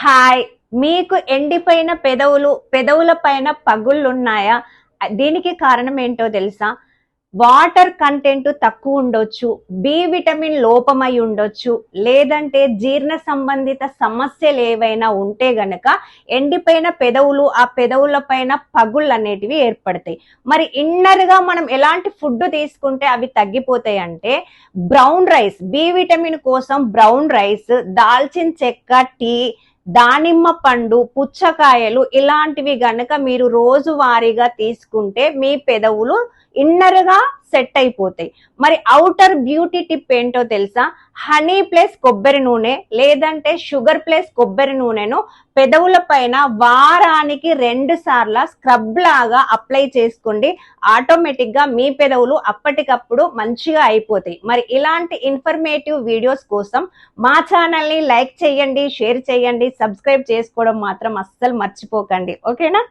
Hi. మీకు ఎండిపోయిన పెదవులు పెదవుల పైన పగుళ్ళు ఉన్నాయా దీనికి కారణం ఏంటో తెలుసా? వాటర్ కంటెంట్ తక్కువ ఉండొచ్చు బి విటమిన్ లోపమై ఉండొచ్చు లేదంటే జీర్ణ సంబంధిత సమస్యలు ఏవైనా ఉంటే గనక ఎండిపోయిన పెదవులు ఆ పెదవుల పైన పగుళ్ళు అనేటివి ఏర్పడతాయి. మరి ఇన్నర్గా మనం ఎలాంటి ఫుడ్ తీసుకుంటే అవి తగ్గిపోతాయి అంటే బ్రౌన్ రైస్ బి విటమిన్ కోసం బ్రౌన్ రైస్ దాల్చిన చెక్క టీ దానిమ్మ పండు పుచ్చకాయలు ఇలాంటివి గనక మీరు రోజువారీగా తీసుకుంటే మీ పెదవులు ఇన్నర్గా సెట్ అయిపోతాయి. మరి అవుటర్ బ్యూటీ టిప్ ఏంటో తెలుసా? హనీ ప్లస్ కొబ్బరి నూనె లేదంటే షుగర్ ప్లస్ కొబ్బరి నూనెను పెదవుల పైన వారానికి రెండు సార్ల స్క్రబ్ లాగా అప్లై చేసుకోండి. ఆటోమేటిక్గా మీ పెదవులు అప్పటికప్పుడు మంచిగా అయిపోతాయి. మరి ఇలాంటి ఇన్ఫర్మేటివ్ వీడియోస్ కోసం మా ఛానల్ని లైక్ చేయండి షేర్ చేయండి సబ్స్క్రైబ్ చేసుకోవడం మాత్రం అస్సలు మర్చిపోకండి. ఓకేనా?